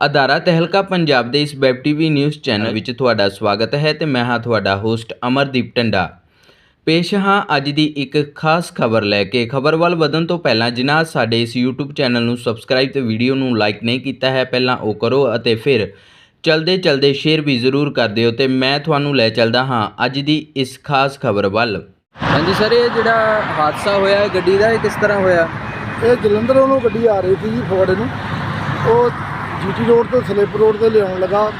ਅਦਾਰਾ ਤਹਿਲਕਾ ਪੰਜਾਬ ਦੇ ਇਸ web TV news channel ਵਿੱਚ ਤੁਹਾਡਾ ਸਵਾਗਤ ਹੈ ਤੇ ਮੈਂ ਹਾਂ ਤੁਹਾਡਾ ਹੋਸਟ ਅਮਰਦੀਪ ਟੰਡਾ। ਪੇਸ਼ ਹਾਂ ਅੱਜ ਦੀ ਇੱਕ ਖਾਸ ਖਬਰ ਲੈ ਕੇ। ਖਬਰ ਵੱਲ ਵਧਣ ਤੋਂ ਪਹਿਲਾਂ ਜਿਨ੍ਹਾਂ ਸਾਡੇ ਇਸ YouTube ਚੈਨਲ ਨੂੰ ਸਬਸਕ੍ਰਾਈਬ ਤੇ ਵੀਡੀਓ ਨੂੰ ਲਾਈਕ ਨਹੀਂ ਕੀਤਾ ਹੈ ਪਹਿਲਾਂ ਉਹ ਕਰੋ ਅਤੇ ਫਿਰ ਚਲਦੇ ਚਲਦੇ ਸ਼ੇਅਰ ਵੀ ਜ਼ਰੂਰ ਕਰ ਦਿਓ ਤੇ ਮੈਂ ਤੁਹਾਨੂੰ ਲੈ ਚੱਲਦਾ ਹਾਂ ਅੱਜ ਦੀ ਇਸ ਖਾਸ ਖਬਰ ਵੱਲ। ਹਾਂਜੀ ਸਰ ਇਹ ਜਿਹੜਾ ਹਾਦਸਾ ਹੋਇਆ ਹੈ ਗੱਡੀ ਦਾ ਇਹ ਕਿਸ ਤਰ੍ਹਾਂ ਹੋਇਆ? ਇਹ ਜਲੰਧਰੋਂ ਨੂੰ ਗੱਡੀ ਆ ਰਹੀ ਸੀ ਜੀ ਫਗਵਾੜੇ ਨੂੰ। ਉਹ ਜੀਟੀ ਰੋਡ ਤੋਂ ਸਲਿੱਪ ਰੋਡ ਤੇ ਲਿਆਉਣ ਲੱਗਾ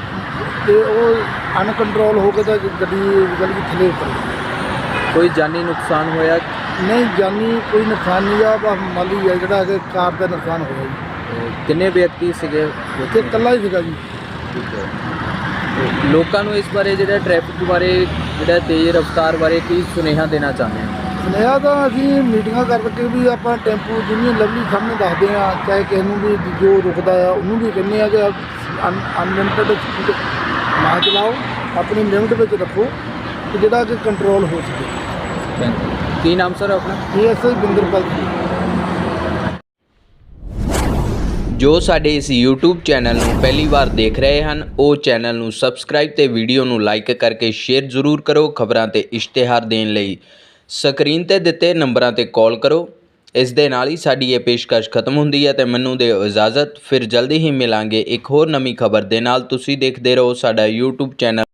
ਤੇ ਉਹ ਅਨਕੰਟਰੋਲ ਹੋ ਕੇ ਤਾਂ ਗੱਡੀ ਗਲੀ ਦੇ ਥੱਲੇ ਉਤਰ ਗਈ। ਕੋਈ ਜਾਨੀ ਨੁਕਸਾਨ ਹੋਇਆ? ਨਹੀਂ ਜਾਨੀ ਕੋਈ ਨੁਕਸਾਨ ਨਹੀਂ ਆ ਬਸ ਮਾਲੀ ਆ ਜਿਹੜਾ ਕਿ ਕਾਰ ਦਾ ਨੁਕਸਾਨ ਹੋਇਆ ਜੀ। ਕਿੰਨੇ ਵਿਅਕਤੀ ਸੀਗੇ? ਤੇ ਇਕੱਲਾ ਹੀ ਸੀਗਾ ਜੀ। ਠੀਕ ਹੈ। ਤੇ ਲੋਕਾਂ ਨੂੰ ਇਸ ਬਾਰੇ ਜਿਹੜਾ ਟ੍ਰੈਫਿਕ ਬਾਰੇ ਜਿਹੜਾ ਤੇਜ਼ ਰਫ਼ਤਾਰ ਬਾਰੇ ਕੀ ਸੁਨੇਹਾ ਦੇਣਾ ਚਾਹੁੰਦੇ ਹੋ? ਸੁਨੇਹਾ ਤਾਂ ਅਸੀਂ ਮੀਟਿੰਗਾਂ ਕਰਕੇ ਵੀ ਆਪਾਂ ਟੈਂਪੂ ਯੂਨੀਅਨ ਲਵਲੀ ਸਾਹਮਣੇ ਦੱਸਦੇ ਆ ਚਾਹੇ ਕਿਸੇ ਨੂੰ ਵੀ ਜੋ ਰੁਕਦਾ ਆ ਉਹਨੂੰ ਵੀ ਕਹਿੰਦੇ ਆ ਕਿ ਅਨਲਿਮਟਿਡ ਸਪੀਡ ਨਾ ਚਲਾਓ ਆਪਣੀ ਲਿਮਟ ਵਿੱਚ ਰੱਖੋ ਕਿ ਜਿਹੜਾ ਕਿ ਕੰਟਰੋਲ ਹੋ ਸਕੇ। ਕੀ ਨਾਮ ਸਰ ਆਪਣਾ? ਇਹ ਐਸਆਈ ਬਿੰਦਰਪਾਲ ਜੀ। ਜੋ ਸਾਡੇ ਇਸ YouTube ਚੈਨਲ ਨੂੰ ਪਹਿਲੀ ਵਾਰ ਦੇਖ ਰਹੇ ਹਨ ਉਹ ਚੈਨਲ ਨੂੰ ਸਬਸਕ੍ਰਾਈਬ ਤੇ ਵੀਡੀਓ ਨੂੰ ਲਾਈਕ ਕਰਕੇ ਸ਼ੇਅਰ ਜ਼ਰੂਰ ਕਰੋ ਖਬਰਾਂ ਤੇ ਇਸ਼ਤਿਹਾਰ ਦੇਣ ਲਈ। ਸਕਰੀਨ ਤੇ ਦਿੱਤੇ ਨੰਬਰਾਂ ਤੇ ਕਾਲ ਕਰੋ ਇਸ ਦੇ ਨਾਲ ਹੀ ਸਾਡੀ ਇਹ ਪੇਸ਼ਕਸ਼ ਖਤਮ ਹੁੰਦੀ ਹੈ ਤੇ ਮੈਨੂੰ ਦਿਓ ਇਜਾਜ਼ਤ ਫਿਰ ਜਲਦੀ ਹੀ ਮਿਲਾਂਗੇ ਇੱਕ ਹੋਰ ਨਵੀਂ ਖਬਰ ਦੇ ਨਾਲ ਤੁਸੀਂ ਦੇਖਦੇ ਰਹੋ ਸਾਡਾ YouTube ਚੈਨਲ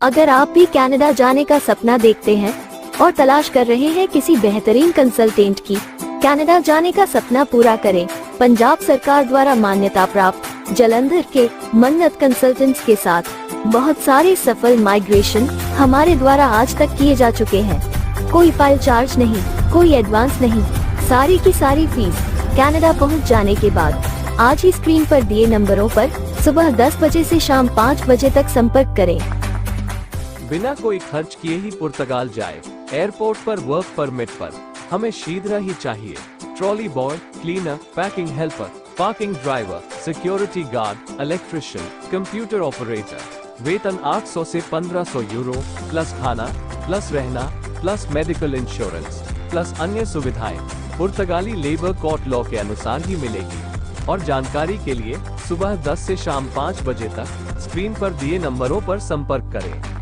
अगर आप भी कनाडा जाने का सपना देखते हैं और तलाश कर रहे हैं किसी बेहतरीन कंसल्टेंट की कनाडा जाने का सपना पूरा करें पंजाब सरकार द्वारा मान्यता प्राप्त जलंधर के मन्नत कंसल्टेंट्स के साथ बहुत सारे सफल माइग्रेशन हमारे द्वारा आज तक किए जा चुके हैं। कोई फ़ाइल चार्ज नहीं, कोई एडवांस नहीं, सारी की सारी फ़ीस कनाडा पहुँच जाने के बाद आज ही स्क्रीन पर दिए नंबरों पर सुबह 10 बजे से शाम 5 बजे तक संपर्क करें। बिना कोई खर्च किए ही पुर्तगाल जाए। एयरपोर्ट पर वर्क परमिट पर। हमें शीघ्र ही चाहिए। Trolley boy cleaner packing helper parking driver security guard electrician computer operator वेतन 800 से 1500 यूरो प्लस खाना प्लस रहना प्लस मेडिकल इंश्योरेंस प्लस अन्य सुविधाएँ, पुर्तगाली लेबर कोर्ट लॉ के अनुसार ही मिलेगी। और जानकारी के लिए सुबह 10 से शाम 5 बजे तक स्क्रीन पर दिए नंबरों पर संपर्क करें।